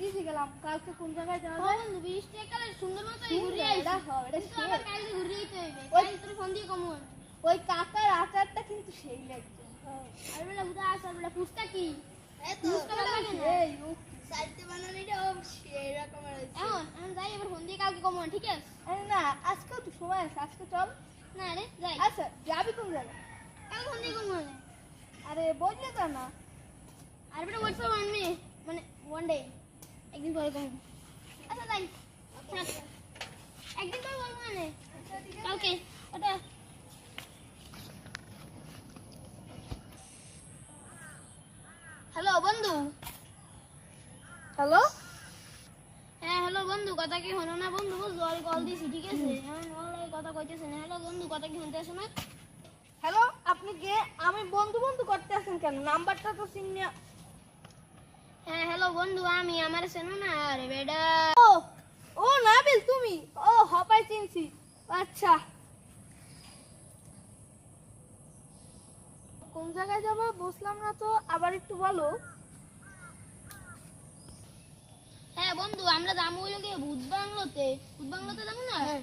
ব্রিজে গেলাম। কালকে কোন জায়গায় যাওয়া যায়? বন্ধু বৃষ্টি কালে সুন্দর মতো ঘুরে এটা আইছি। এটা কিন্তু আবার কালকে ঘুরে যেতে হইবে। ওই- তোর ফোন দিয়ে কমন ওই কাকার আচারটা কিন্তু সেই লাগছে আর বেলা বুঝা আসা বেলা ফুচকা কি? এই ফুচকা ভালো লাগে না? এই ও সাইডে বানানোটা সেই রকমের হয়েছে এখন এখন যাই এবার ফোন দিয়ে কালকে কমন ঠিক আছে? আরে না আজকেও তো সময় আছে আজকে চল। না রে যাই। আচ্ছা যাবি কোন জায়গায়? কালকে ফোন দিয়ে কমন আরে বললে তো না। আর বেটা ওয়েট ফর ওয়ান মিনিট মানে ওয়ান ডে একদিন পরে আচ্ছা হ্যাঁ। একদিন পরে বলব মানে? কালকে। ওটা। হ্যালো বন্ধু। হ্যালো? হ্যাঁ হ্যালো বন্ধু। কথা কি হলো না বন্ধু? বুঝলো আর কল দিছি ঠিক আছে? এখন অনলাইনে কথা কইতেছে না। হ্যালো বন্ধু কথা কি শুনতে আসো না? হ্যালো আপনি কে? আমি বন্ধু বন্ধু করতে আছেন কেন? নাম্বারটা তো চিনি হ্যাঁ হ্যালো বন্ধু আমি আমার চেনো না আরে বেডা। ও ও নাবিল তুমি? ও হপাই চিনছি। আচ্ছা। কোন জায়গায় যাব? বুঝলাম না তো আবার একটু বলো। হ্যাঁ বন্ধু আমরা যাব হইল কি ভূত বাংলোতে ভূত বাংলোতে যাব না? হ্যাঁ।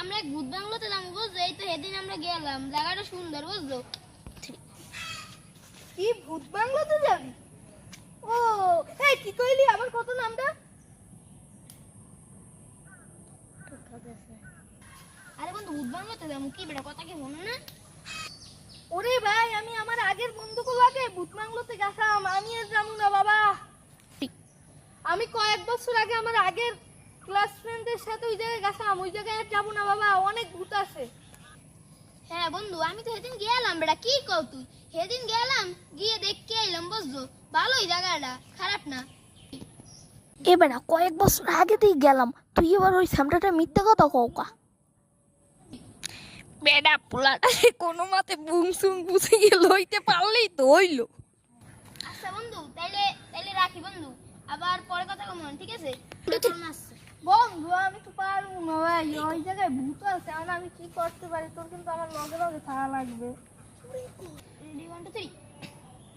আমরা ভূত বাংলোতে যাব বুঝছ? এই তো সেদিন আমরা গেলাম। জায়গাটা সুন্দর বুঝলো কি ভূত বাংলাতে যাবি? ও, এই, কি কইলি? আবার কত নামটা? আরে বন্ধু ভূত বাংলোতে যাব কি বেটা? কথা কি হলো না ওরে ভাই, আমি আমার আগের বন্ধুকে লাগে ভূত বাংলোতে গেছাম। আমি আর জানু না, বাবা। আমি কয়েক বছর আগে আমার আগের ক্লাস ফ্রেন্ডদের সাথে ওই জায়গায় গেছাম। ওই জায়গায় আর যাব না, বাবা। অনেক ভূত আছে। হ্যাঁ বন্ধু আমি তো সেদিন গেলাম বেটা কি কও তুই? সেদিন গেলাম গিয়ে দেখতে এলাম বুঝছ ভালোই জায়গাটা খারাপ না। এবার না কয়েক বছর আগে দিয়ে গেলাম তুই এবার ওই সামটাটা মিথ্যে কথা কওকা বেডা পোলাটা কোনো মতে বুং সুং বুঝিয়ে লইতে পারলেই তো হইল। আচ্ছা বন্ধু তাইলে তাইলে রাখি বন্ধু। আবার পরে কথা কমন ঠিক আছে? বন্ধু, আমি তো পারব না ভাই। ওই জায়গায় ভূত আছে এখন আমি কি করতে পারি? তোর কিন্তু আমার লগে লগে থাকা লাগবে। রেডি ওয়ান টু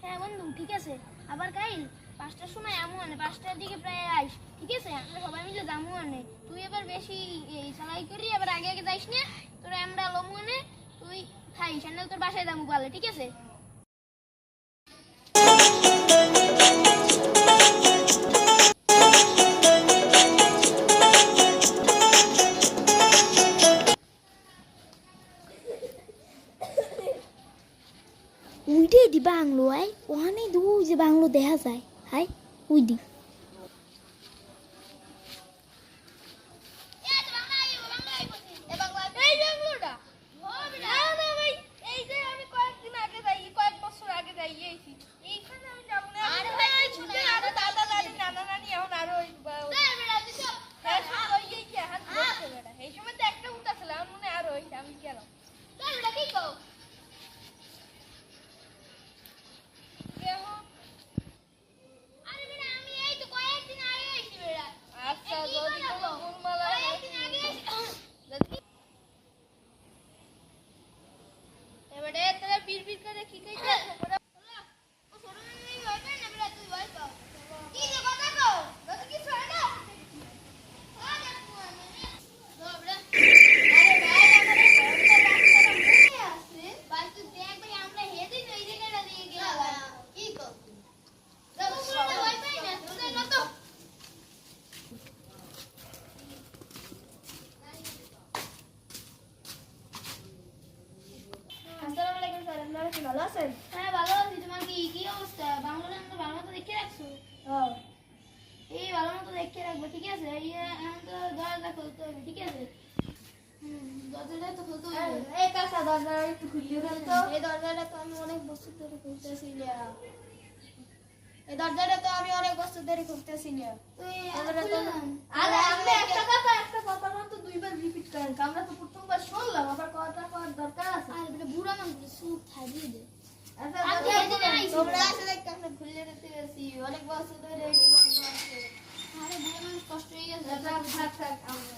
হ্যাঁ বন্ধু, ঠিক আছে। আবার কাইল, পাঁচটার সময় আমু আনে, পাঁচটার দিকে প্রায় আইস, ঠিক আছে? আমরা সবাই মিলে জামু আনে। তুই এবার বেশি এই সালাই করি এবার আগে আগে যাইস না? তোরা আমরা লমু আনে, তুই খাইস, আর তোর বাসায় দামু পালে, ঠিক আছে? বাংলো আয় ওখানেই দু যে বাংলো দেখা যায়। হাই উই দি এই বাংলোটা না না ভাই এই যে আমি কয়েকদিন আগে যাই কয়েক বছর আগে যাই এইছি এইখানে আমি যাব না আরে আরে ভাই, ভাই কিছু ছুটে না, আরও দাদা দাদি নানা নানি এখন আরও ওই বা- ওই- হ্যাঁ, শুধু ওই এই যে হাত ধরছে বেটা। এই সময় তো একটা উঠা ছিল আমার মনে হয় আরও ওই আমি গেলাম কেমন? আচ্ছা যদি কোনো গুলমালা যদি এবারে তোরা বীর বীর করে কি কইছিস ওরা আসসালামু আলাইকুম স্যার আপনারা কি ভালো আছেন হ্যাঁ ভালো আছি তোমার কি কি অবস্থা বাংলাদেশ তো ভালো মতো দেখে রাখছো হ্যাঁ এই ভালো মতো দেখে রাখব ঠিক আছে এই এখন তো দরজা খুলতে হবে ঠিক আছে হুম দরজাটা তো খুলতে হবে এই কাকা দরজা একটু খুলিয়ে দেন তো এই দরজাটা তো আমি অনেক বছর ধরে খুলতেছি এই দরজাটা তো বছর ধরে খুলতেছি তুই আমরা তো আরে আপনি একটা কথা একটা কথা মাত্র দুইবার রিপিট করেন আমরা তো প্রথমবার শুনলাম আবার কথা করার দরকার আছে? আর বেটা বুড়া মানুষ সুপ খাই দিয়ে দে। আচ্ছা। তোমরা আসলে কেমনে খুলে দিতে গেছি অনেক বছর ধরে এটি বন্ধ আছে আরে বুড়া মানুষ কষ্ট হয়ে গেছে। থাক থাক থাক আমরা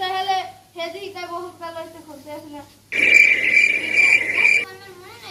তাহলে হেদি তাই বহুত কাল হইতে খুলতে আসলে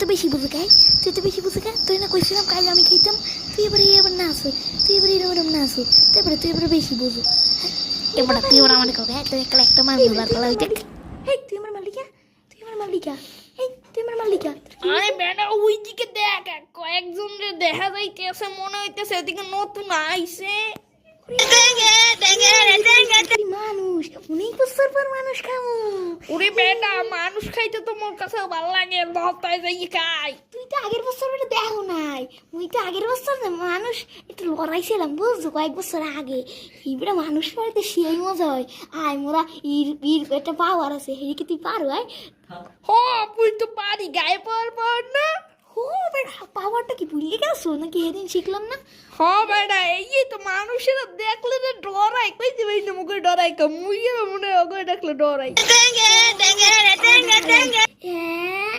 তো বেশি বুঝে গাই তুই তো বেশি বুঝে গা। তুই না কইছিলাম কাল আমি খাইতাম। তুই এবারে এবার না আসো। তুই এবারে এরকম না আসো। এবারে তুই এবারে বেশি বুঝো। এবার তুই এবার আমার হ্যাঁ তুই একটা একটা মার মার পালা হইতে হেই তুই আমার মালিকা তুই আমার মালিকা হেই তুই আমার মালিকা আরে বেটা ওই দিকে দেখ কয়েকজন রে দেখা যাইতেছে মনে হইতেছে এদিকে নতুন আইছে। মানুষ অনেক বছর পর মানুষ খাব। ওরে বেটা মানুষ খাইতে তো মোর কাছে ভালো লাগে দহতায় যাই খাই। তুই তো আগের বছর এটা দেখো নাই। মুই তো আগের বছর মানুষ একটু লড়াইছিলাম বুঝছ? কয়েক বছর আগে। এইবারে মানুষ বাড়িতে সেই মজা হয়। আয় মোরা ইর ইর একটা পাওয়ার আছে হেরিকে তুই পারো আয়। হ তুই তো পারি গায়ে পর পর না। হো বেটা পাওয়ারটা কি ভুলে গেছো? নাকি এদিন শিখলাম না? হ বেটা এই তো মানুষের দেখলে যে ডরাই কইতে পারি না মুখে ডরাই কা মুইয়ে মনে ওকে দেখলে ডরাই হ্যাঁ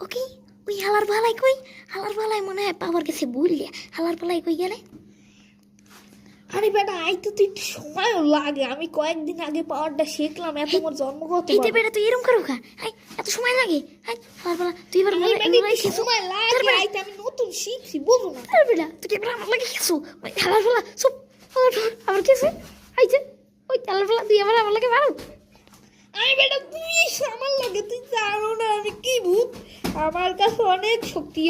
ওকে ওই হালার পালাই কই? হালার পালাই মনে হয় পাওয়ার গেছে বুঝলে হালার পালাই কই গেলে? আরে বেটা আই তো তুই সময়ও লাগে। আমি কয়েকদিন আগে পাওয়ারটা শিখলাম এত মোর জন্মগত এই যে। বেটা তুই এরম করো আই এত সময় লাগে? আই পালা তুই এবার আরে মনে শিখছো সময় লাগে বেটা। আইতে আমি নতুন শিখছি বুঝো না। আরে বেটা তুই এবার আমার লাগে শিখছো? ওই পালা সব আবার কেছে আইছে ওই হালার পালা তুই আবার আমার লাগে মারো। আমি বেটা তুই আমার লাগে তুই জানো না আমি কি ভূত? আমার কাছে অনেক শক্তি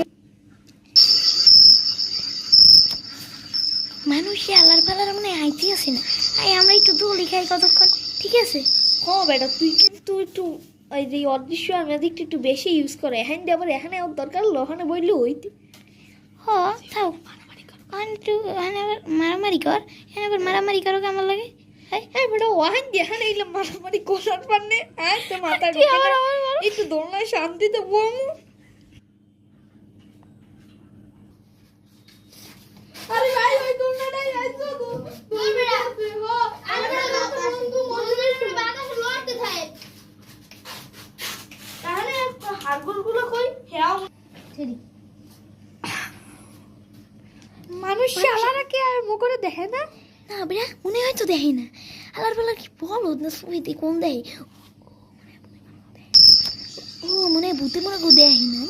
মানুষ হালার পালার মানে আইতে আছে না? আই আমরা একটু দোলি খাই কতক্ষণ ঠিক আছে? হ বেটা তুই কিন্তু একটু ওই যে অদৃশ্য ম্যাজিকটা একটু বেশি ইউজ করে। এখান দিয়ে আবার এখানে দরকার হলো ওখানে বইলে হইতে। হ থাও একটু ওখানে আবার মারামারি কর। এখানে আবার মারামারি করো আমার লাগে? হাই হ্যাঁ বেটা ওখান দিয়ে এখানে এলে মারামারি করার পারনে হ্যাঁ তো মাথা। একটু দোলনায় শান্তিতে বমু। আরে ভাই ওই দোলনাটাই আইছো তো ওই বেটা আরে বেটা বন্ধু মজুরের বাতাসে লড়তে থাকে। তাহলে হাড়গোড়গুলো কই? হ্যাঁ সরি মানুষ শালারাকে আর মুখ করে দেখে না? না বেড়া মনে হয় তো দেখে না। আলার পালার কি বলো না সুইতে কোন দেয়? ও মনে হয় ভূতে মনে কেউ দেখে না?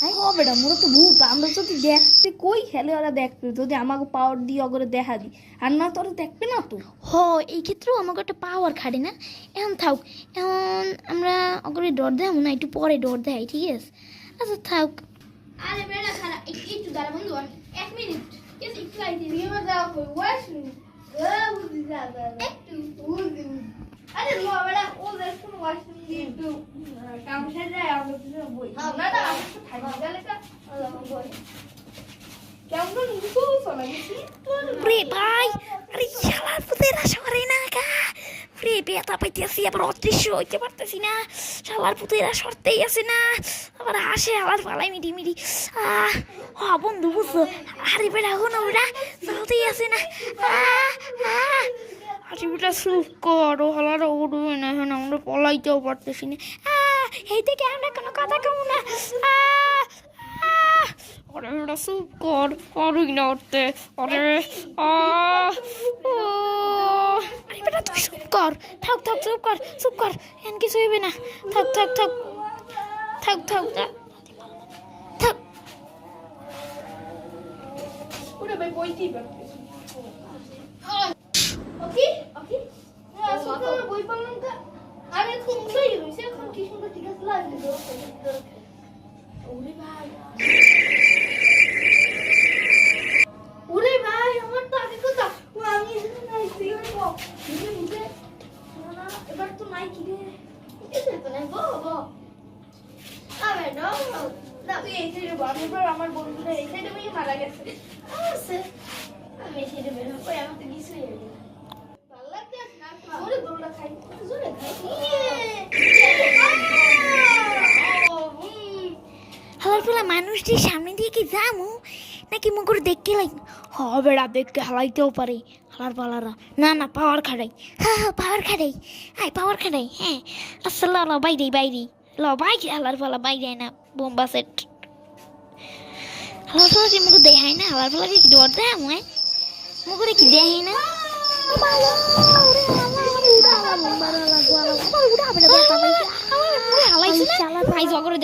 না ও বেটা মোরা তো ভূত আমরা যদি দেখতে কই খেলে ওরা দেখবে? যদি আমাকে পাওয়ার দিয়ে অগরে দেখা দি। আর না তোরা দেখবে না তো? হ এই ক্ষেত্রেও আমাকে একটা পাওয়ার খাটে না? এখন থাক এখন আমরা অগরে ডর দেয় না একটু পরে ডর দেয় ঠিক আছে? আচ্ছা থাক। আরে বেটা খারাপ একটু একটু দাঁড়া বন্ধু আর এক মিনিট। একটু আইতে তুমি আমার কই? ওয়াশরুম এ বুঝি যা যা যা। একটু। না গা। পাইতেছি আবার অদৃশ্য হইতে পারতেছি না। শালার পুতেরা সরতেই আছে না। আবার হাসে আবার পালাই মিটি মিটি আহ হ বন্ধু বুঝছ? আরে বেড়া হো না বেড়া চলতেই আছে না। আহ আহ। বেটা চুপ কর ও হলার উঠবে না এখন আমরা পলাইতেও পারতেছি না। এই থেকে আমরা কোনো কথা কমু না। আরে বেটা চুপ কর পারুই না উঠতে আরে আহ, ও। আরে বেটা তুই চুপ কর। থাক থাক চুপ কর চুপ কর। এন কিছু হইবে না। থাক থাক থাক। থাক থাক থাক। থাক। ওরে ওকে ওকে। আসলে আমার বই পড়লাম তো। আরে খুব মুখেই রয়েছে এখন কি সুন্দর ঠিক আছে লাগবে ওরে ভাই। ওরে ভাই আমার তো আগে কথা ও আমি এখানে নাই না এবার তো নাই কি রে? এসে তো নাই গো গো আবে না না তুই এই সাইডে বল আমার বন্ধুরা এই সাইডে মারা গেছে। আমি সাইডে বের আমার তো কিছু হয়ে গেল ভালো লাগতেছে না জোরে দৌড়া খাই জোরে খাই হালার ফেলা মানুষটির সামনে দিয়ে কি যামু? নাকি মুখ করে দেখতে লাগ? হবে না দেখতে হালাইতেও পারে। হালার পালারা। না না পাওয়ার খাড়াই হ্যাঁ হ্যাঁ পাওয়ার খাড়াই আয় পাওয়ার খাড়াই হ্যাঁ। আচ্ছা ল ল বাইরে বাইরে। ল বাইরে হালার পালা বাইরে না বোম্বা সেট। হালার পালা কি মুখ দেখায় না? হালার পালা কি ডর দেয় আমায় মুখ কি দেখায় না?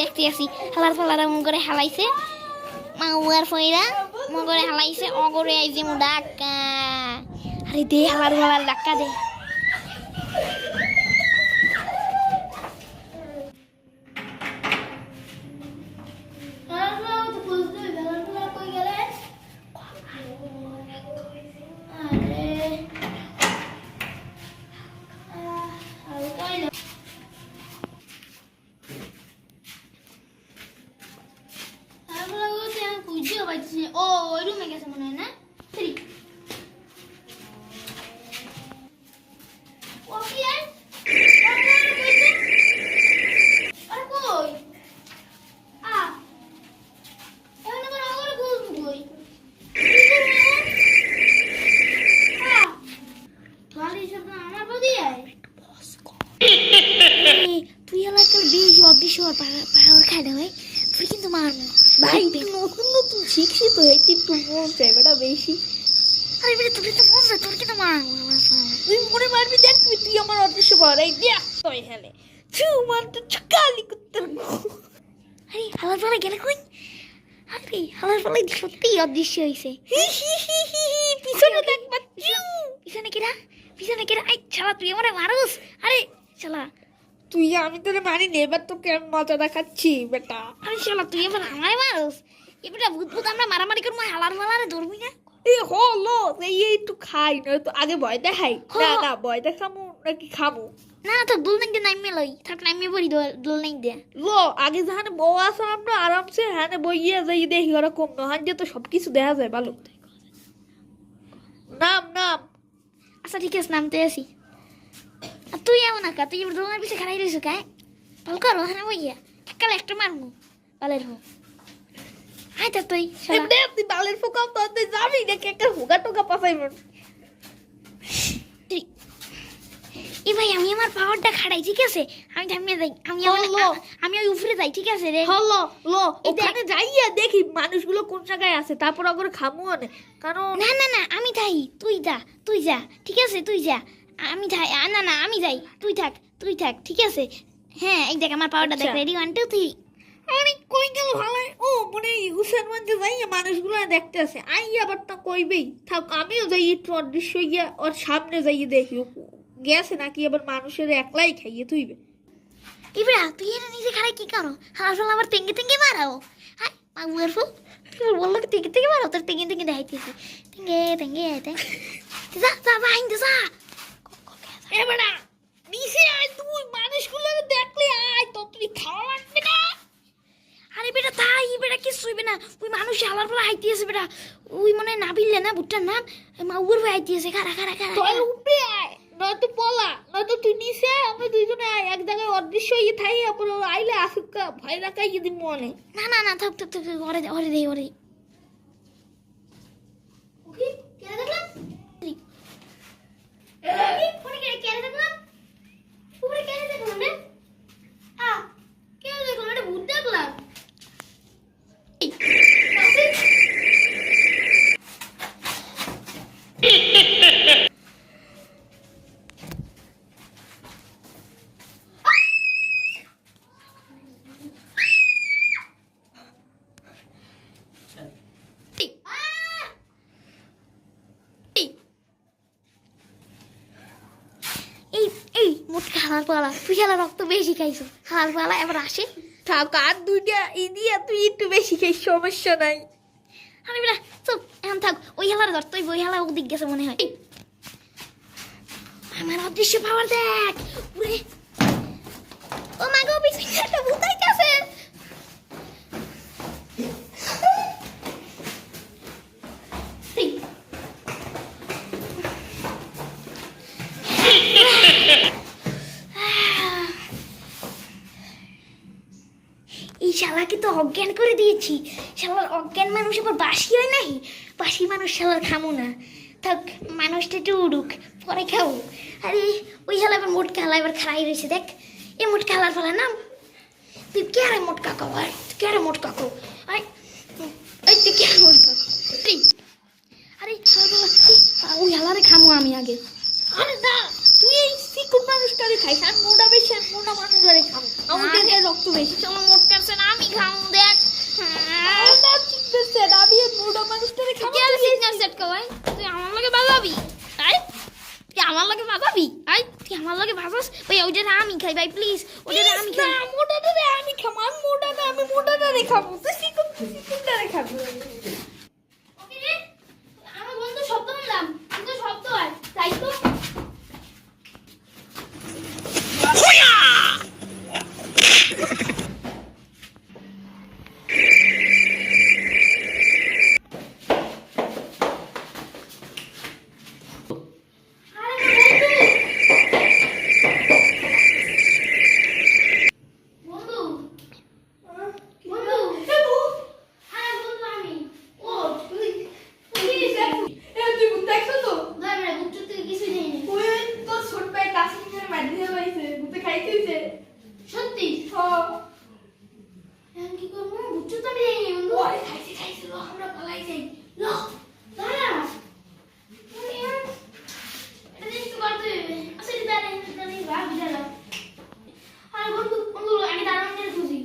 দেখতে আসি হালার ফালারা মন করে হালাইছে। মাউয়ার ফইরা মন করে হালাইছে অগরে আইছে মু ডাক্কা আরে দে হালার ফালার ডাক্কা দে ভালো তো বুঝতে ভালো কই গেলে আরে আহ আর কইলে তারপরে ও তো এখন খুঁজেও পাচ্ছি না। ও ওই রুমে গেছে মনে হয় না থ্রি ও কি আর আরে কই আ এখন আবার আগরে খুঁজবো কই কি করব এখন? আ বাড়ি সব আমার বদি আয় এই, তুই হালার তোর বেশি অদৃশ্য পাওয়ার খাড়া হয় তুই কিন্তু মারবো ভাই তুই নতুন নতুন শিক্ষিত হয়েছি তুই মন চাই বেটা বেশি আরে বেটা তুই তো মন যায় তোর কিন্তু মারবো তুই মনে মারবি দেখবি তুই আমার অদৃশ্য বল এই দেখ তো এখানে ছু মারতে করতে আরে হালার পালা গেলে কই? আরে হালার পালা সত্যি অদৃশ্য হয়েছে হি হি হি হি হি পিছনে দেখ। পিছনে কেরা? পিছনে কেরা? আই শালা তুই আমার মারুস? আরে শালা। তুই আমি তোরে মানি নে এবার তোকে আমি মজা দেখাচ্ছি বেটা। আরে শালা তুই এবার আমায় মারুস? ভূত ভূত আমরা মারামারি করব হালার মালারে ধরবি না? এই হলো এই একটু খাই না তো আগে ভয় দেখাই। না না ভয় দেখামু নাকি খামু? না তো দুল নাইতে নাইমে লই। থাক নাইমে পড়ি দুল নাই দে লো আগে যাহানে বউ আসো আমরা আরামসে হ্যাঁ বইয়ে যাই দেখি ওরা কম নহান যে তো সবকিছু দেখা যায় ভালো। নাম নাম। আচ্ছা ঠিক আছে নামতে আসি। আর তুই এমন না কা তুই এবার দোকানের পিছিয়ে খারাই রয়েছো কায় ভালো করো হ্যাঁ বইয়া। কাল একটা মারমু পালের হোক আয় তা তুই বালের ফোকাও তো যাবি নাকি একটা হুগা টোকা পাসাইবেন তুই- এ ভাই আমি আমার পাওয়ারটা খাড়াই ঠিক আছে? আমি থামিয়ে যাই আমি আমি ওই উপরে যাই ঠিক আছে রে? হলো লো ওখানে যাইয়া দেখি মানুষগুলো কোন জায়গায় আছে। তারপর কারণ না না না আমি যাই। তুই যা তুই যা ঠিক আছে? তুই যা। আমি যাই। না না আমি যাই। তুই থাক তুই থাক ঠিক আছে? হ্যাঁ এই দেখ আমার পাওয়ারটা দেখ। রেডি ওয়ান টু থ্রি আরে কই গেল হালাই ও মনে হয় হুসেনগঞ্জে যাইয়া মানুষগুলো দেখতে আছে আই আবার তা কইবেই। থাক আমিও যাই একটু অদৃশ্য গিয়া ওর সামনে যাইয়ে দেখি। গেছে নাকি আবার মানুষের একলাই খাইয়ে তুইবে ইবরা তুই এনে নিজে খাড়াই কি করো? হাসল আবার তেঙ্গে তেঙ্গে মারাও। হাই মাগুয়ার ফুল। তুই বলল তেঙ্গে তেঙ্গে মারাও? তোর তেঙ্গে তেঙ্গে দেখাইতেছি। তেঙ্গে তেঙ্গে যা যা বাইন যা। এবারে নিচে আয় তুই মানুষগুলো দেখলে আয় তো তুই খাওয়া না? আরে বেটা তাই বেটা কি শুইবে না। ওই মানুষ হালার পালা হাইতে আছে বেটা। ওই মনে হয় নাবিলে না ভুট্টার নাম? মাগুয়ার ভাই হাইতে আছে। খারা খারা খারা উপরে আয়। নয়তো পলা নয়তো তুই আয়, আমরা দুইজনে এক জায়গায় অদৃশ্য হয়ে থাই তারপর ও আইলে আসুক কা, ভয় রাখাই যদি মনে। না না না থাক থাক থাক থাক, ওরে দে ওরে দে ওরে দেখলাম? দেখলাম এটা ভূত দেখলাম এই, কাছে মোটকা হালার পালা। তুই হালা রক্ত বেশি খাইছো। হালার পালা এবার আসে। থাক আর দুইটা ইদিয়া তুই একটু বেশি খাই সমস্যা নাই। আমি বেলা চুপ এখন থাক। ওই হেলার ঘর তুই ওই হেলা ওদিক গেছে মনে হয়। আমার অদৃশ্য পাওয়ার দেখ। উরে ও মা গো পিছনে একটা ভূত আইতাছে এই। এই শালাকে তো অজ্ঞান করে দিয়েছি। শালার অজ্ঞান মানুষ আবার বাসি হয় নাই? বাসি মানুষ শালার খামো না। থাক মানুষটা একটু উড়ুক পরে খাব। আরে ওই শালা এবার মোটকা হালা এবার খারাই রয়েছে দেখ। এ মোটকা হালার ফেলা নাম? তুই কে আরে মোটকা খাও আরে তুই কে আরে মোটকা খাও আরে তুই কে আরে মোটকা খাও এই, আরে ওই হালারে খামো আমি আগে। আরে না! তুই এই সিকুর মানুষটারে খাইস আর মোটা বেশি আর মোটা মানুষটারে খাব। আমাদের এই রক্ত বেশি। চলো মোটকা আছে না আমি খামো দেখ। আমি মোটা মানুষটারে খাব আর সিগন্যাল সেট কর তুই আমার লগে বাজাবি? আই তুই আমার লগে বাজাবি? আই তুই আমার লগে বাজাস? ভাই ওই ওইটা আমি খাই ভাই প্লিজ ওইটা আমি খাই না মোটাটারে আমি খাব আমি মোটাটা আমি মোটাটারে খাব। তুই সিকুর তুই সিকুরটারে খাবি ওকে রে আমার বন্ধু শব্দ শুনলাম কিন্তু শব্দ হয় তাই তো আরে বন্ধু বন্ধু বন্ধু আরে বন্ধু আমি ও তুই তুই তুই ভূত দেখছ তো ধর রে বুঝছ তুই কিছুই নেই ওই ওই তোর ছোট ভাই কাশ্মীরের মাটি দিয়ে পাইছে ভূতে খাইতেছে সত্যি হ্যাঁ এখন কি করব বুঝছ তো আমি নেই বন্ধু ওরে খাইছে খাইছে লো আমরা পালাই যাই লো দাঁড়া তুমি এখন এটা জিনিস তো করতে হবে আচ্ছা এটা দাঁড়া এটা দাঁড়া ভাবি দাঁড়া আরে বন্ধু বন্ধু আমি দাঁড়ানো নিয়ে খুঁজি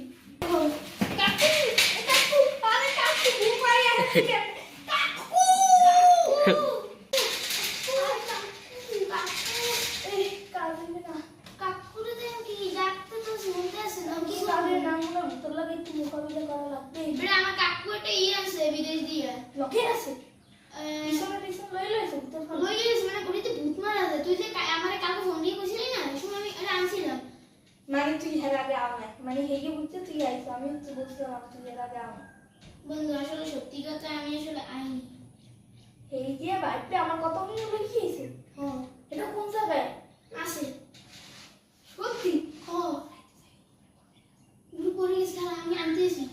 কাকু এ কাকু আরে কাকু ভূত মারি আসছে কাকু এই কাজিনে না কাকুরে দেন কি ডাকতে তো শুনতে আসে না কি কাজে করবে নাম না ভূতের লাগে একটু মোকাবিলা করা লাগবে বেটা আমার কাকু একটা ইয়ে আছে বিদেশ দিয়ে লকে আছে পিছনে পিছনে মানে ভূত মারা তুই যে কা- আমারে কালকে ফোন দিয়ে কইছিলি না সময় আমি এটা আনছিলাম। মানে তুই এর আগে আমায় মানে হেগে বুঝতে তুই আইছো আমি তো তুই এর আগে আমায় বন্ধু আসলে সত্যি কথা আমি আসলে আইনি। এই যে বাইপে আমার কত মনে লিখিয়েছে হ্যাঁ। এটা কোন জায়গায়? আছে। সত্যি? হ্যাঁ। গেছে আমি আনতেছি।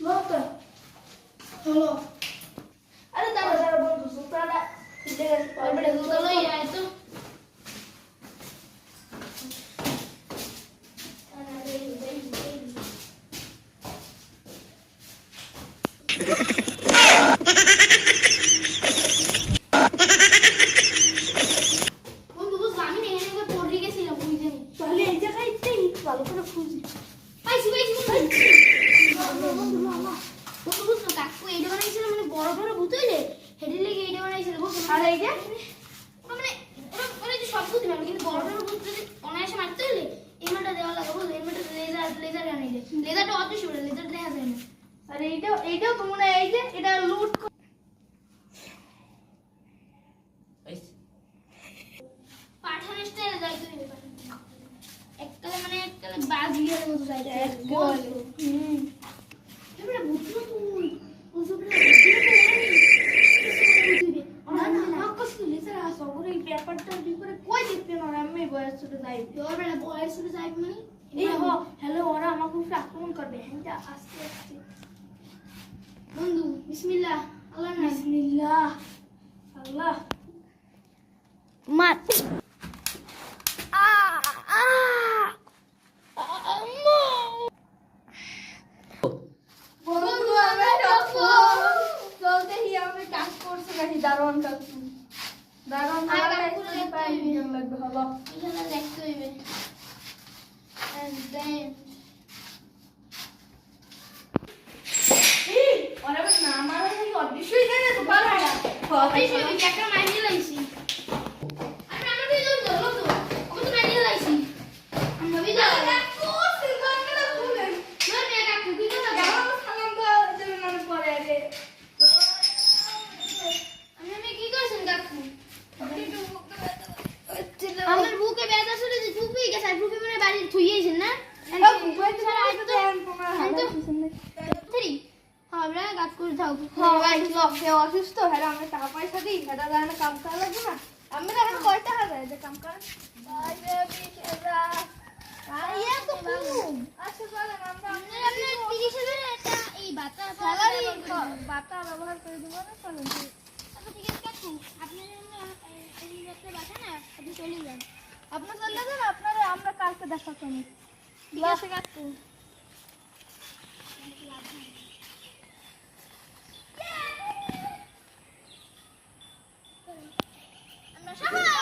লতা হলো আরে দাঁড়া দাঁড়া বন্ধু সুতাটা তুলে গেছে এবারে দুটো লই আয় তো বন্ধু বুঝলো আমি না এখানে একবার পড়ে গেছিলাম বুঝতে নি তাহলে এই জায়গায় দেই ভালো করে খুঁজি পাইছি পাইছি বন্ধু বন্ধু মামা বন্ধু বুঝলো কাকু এইটা বানাইছিল মানে বড় বড় ভূত হইলে হেডে লেগে এইটা বানাইছিল বুঝলো আর এই যে মানে ওরা ওরা যে সব বুঝতে পারবে কিন্তু বড় বড় ভূত যদি অনায়াসে মারতে হলে এমনটা দেওয়া লাগে বুঝলো এমনটা লেজার লেজার আনিলে লেজারটা অদৃশ্য বলে লেজার দেখা যায় না আর এইটাও এইটাও তো মনে হয় এই যে এটা লুট পাঠান স্টাইলে যাই তুমি এককালে মানে এককালে বাজ বিহারের মতো যাই বলে হুম এবারে বুঝলো তুই বুঝলো না না আমার কাছে লিসার আসো ওরে এই ব্যাপারটা বিপরে কই দেখতে না আমি বয়স ছোট যাই এবারে বয়স শুরু যাই মানে? এই হ হ্যালো ওরা আমাকে উপরে আক্রমণ করবে। হ্যাঁ আস্তে আস্তে। বন্ধু বিসমিল্লাহ আল্লাহ বিসমিল্লাহ আল্লাহ। মার আ আ। দারোয়ান কাকু দারোয়ান কাকু পাইনি লাগবে হলো এখানে দেখতে হইবে and then আমি আমাদের জন্য তো আমি তো মানিয়ে লাইছি আমি ভাবি দাও না? হ্যাঁ, হ্যাঁ, আমরা কাজ করে থাকব কেউ হ্যাঁ, অসুস্থ। হ্যাঁ টাকা পয়সা দিই। দাদা কাম করা লাগবে না? আমরা এখন কয় টাকা দেয় যে কাম করা? আচ্ছা, বাতা ব্যবহার করে দেবো। না? চলুন আপনার বাসা না আপনি চলে যান। আপনি চলে যান আপনারা আমরা কালকে দেখা করি ঠিক আছে আমরা সবাই